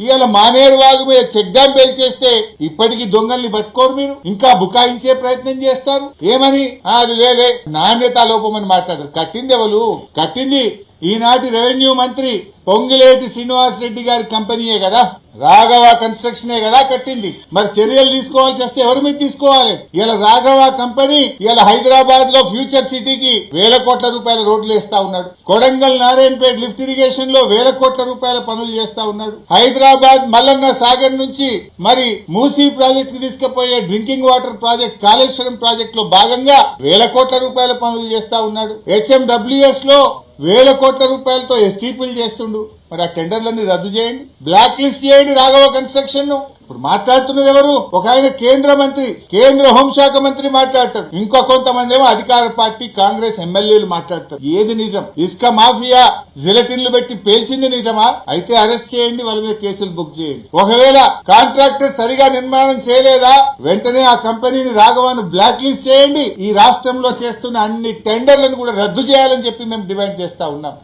ఇవాళ మానేరు వాగు మీద చెక్ డ్యాం పేల్చేస్తే ఇప్పటికీ దొంగల్ని పట్టుకోరు మీరు. ఇంకా బుకాయించే ప్రయత్నం చేస్తారు. ఏమని? అది వేలే నాణ్యత లోపమని మాట్లాడారు. కట్టింది ఎవరు? కట్టింది ఈనాటి రెవెన్యూ మంత్రి పొంగిలేటి శ్రీనివాస్ రెడ్డి గారి కంపెనీయే కదా? రాఘవ కన్స్ట్రక్షనే కదా కట్టింది. మరి చర్యలు తీసుకోవాల్సి వస్తే ఎవరి మీద తీసుకోవాలి? ఇలా రాఘవ కంపెనీ ఇలా హైదరాబాద్లో ఫ్యూచర్ సిటీకి వేల కోట్ల రూపాయల రోడ్లు వేస్తా ఉన్నాడు. కొడంగల్ నారాయణపేట లిఫ్ట్ ఇరిగేషన్లో వేల కోట్ల రూపాయల పనులు చేస్తా ఉన్నాడు. హైదరాబాద్ మల్లన్న సాగర్ నుంచి మరి మూసీ ప్రాజెక్ట్కి తీసుకుపోయే డ్రింకింగ్ వాటర్ ప్రాజెక్ట్ కాళేశ్వరం ప్రాజెక్ట్లో భాగంగా వేల కోట్ల రూపాయల పనులు చేస్తా ఉన్నాడు. హెచ్ఎండబ్ల్యూఎస్లో వేల కోట్ల రూపాయలతో ఎస్టీపీలు చేస్తుండు. మరి ఆ టెండర్లన్నీ రద్దు చేయండి. బ్లాక్ లిస్ట్ చేయండి రాఘవ కన్స్ట్రక్షన్ను ఇప్పుడు మాట్లాడుతున్నది ఎవరు? ఒక ఆయన కేంద్ర మంత్రి కేంద్ర హోంశాఖ మంత్రి మాట్లాడతారు. ఇంకో కొంతమంది ఏమో అధికార పార్టీ కాంగ్రెస్ ఎమ్మెల్యేలు మాట్లాడతారు. ఏది నిజం? ఇసుక మాఫియా జిలటిన్లు పెట్టి పేల్చింది నిజమా? అయితే అరెస్ట్ చేయండి వాళ్ళ మీద కేసులు బుక్ చేయండి. ఒకవేళ కాంట్రాక్టర్ సరిగా నిర్మాణం చేయలేదా? వెంటనే ఆ కంపెనీని రాఘవాను బ్లాక్ లిస్ట్ చేయండి. ఈ రాష్ట్రంలో చేస్తున్న అన్ని టెండర్లను కూడా రద్దు చేయాలని చెప్పి మేము డిమాండ్ చేస్తా ఉన్నాం.